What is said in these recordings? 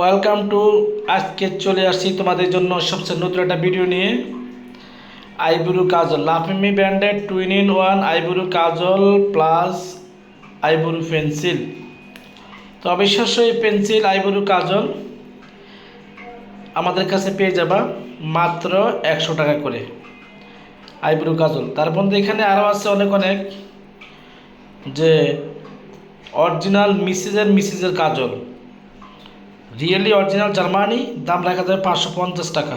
Welcome to আজকে চলে আসছি তোমাদের জন্য সবচেয়ে নতুন একটা ভিডিও নিয়ে। আইব্রু কাজল, লাফিমি ব্র্যান্ডের twin in one eyebrow Kajal plus eyebrow pencil তো অবিশ্বাস্য এই পেন্সিল আইব্রু কাজল আমাদের কাছে পেয়ে যাবা মাত্র একশো টাকা করে। আইব্রু কাজল, তার মধ্যে এখানে আরও আছে অনেক অনেক যে অরিজিনাল মিসিজের মিসিজের কাজল। রিয়েলি অরিজিনাল জার্মানি দাম রাখা যাবে পাঁচশো পঞ্চাশ টাকা।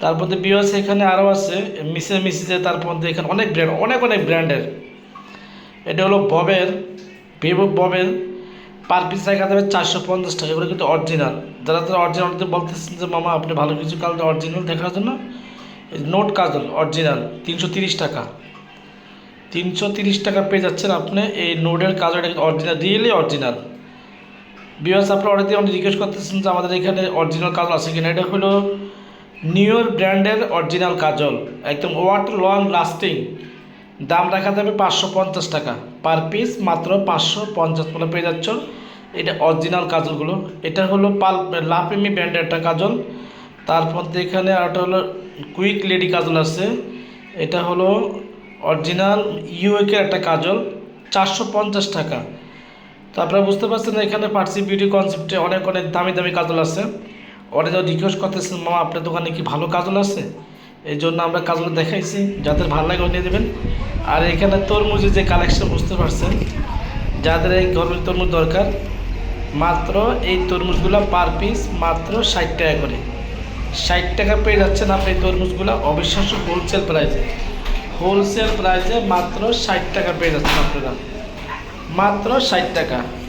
তার মধ্যে বিওস এখানে আরও আছে, মিসেস মিসিজের তার মধ্যে এখানে অনেক ব্র্যান্ড অনেক অনেক ব্র্যান্ডের এটা হলো ববের ভিভো ববের পার পিস রাখা যাবে চারশো পঞ্চাশ টাকা, এগুলো কিন্তু অরিজিনাল যারা তারা অরিজিনাল বলতেছেন যে, মামা, আপনি ভালো কিছু কাজ অরিজিনাল দেখার জন্য? নোট কাজল অরিজিনাল তিনশো তিরিশ টাকা। তিনশো তিরিশ টাকা পেয়ে যাচ্ছেন আপনি, এই নোটের কাজলটা অরিজিনাল রিয়েলি অরিজিনাল বিভাস আপনার অনেক দিন জিজ্ঞেস করতেছেন যে আমাদের এখানে অরিজিনাল কাজল আছে কিনা। এটা হলো নিউর ব্র্যান্ডের অরিজিনাল কাজল, একদম ওয়াটার লং লাস্টিং দাম রাখা যাবে পাঁচশো পঞ্চাশ টাকা। পার পিস মাত্র পাঁচশো পঞ্চাশ টাকা পেয়ে যাচ্ছ। এটা অরিজিনাল কাজলগুলো। এটা হলো পাল লাফেমি ব্র্যান্ডের একটা কাজল। তারপর এখানে আরেকটা হলো কুইক লেডি কাজল আছে। এটা হলো অরিজিনাল ইউএকের একটা কাজল, চারশো পঞ্চাশ টাকা। তো আপনারা বুঝতে পারছেন এখানে পার্সি বিউটি কনসেপ্টে অনেক অনেক দামি দামি কাজল আছে। অনেকে রিকোয়েস্ট করতেছেন, মামা, আপনার দোকানে কি ভালো কাজল আছে? এই জন্য আমরা কাজল দেখাইছি, যাদের ভালো লাগে নিয়ে দেবেন আর এখানে তরমুজের যে কালেকশন বুঝতে পারছেন? যাদের এই গরমের তরমুজ দরকার, মাত্র এই তরমুজগুলো পার পিস মাত্র ষাট টাকা করে। ষাট টাকা পেয়ে যাচ্ছেন আপনি এই তরমুজগুলো, অবিশ্বাস্য হোলসেল প্রাইসে হোলসেল প্রাইসে মাত্র ষাট টাকা পেয়ে যাচ্ছেন আপনারা। মাত্র ষাট টাকা।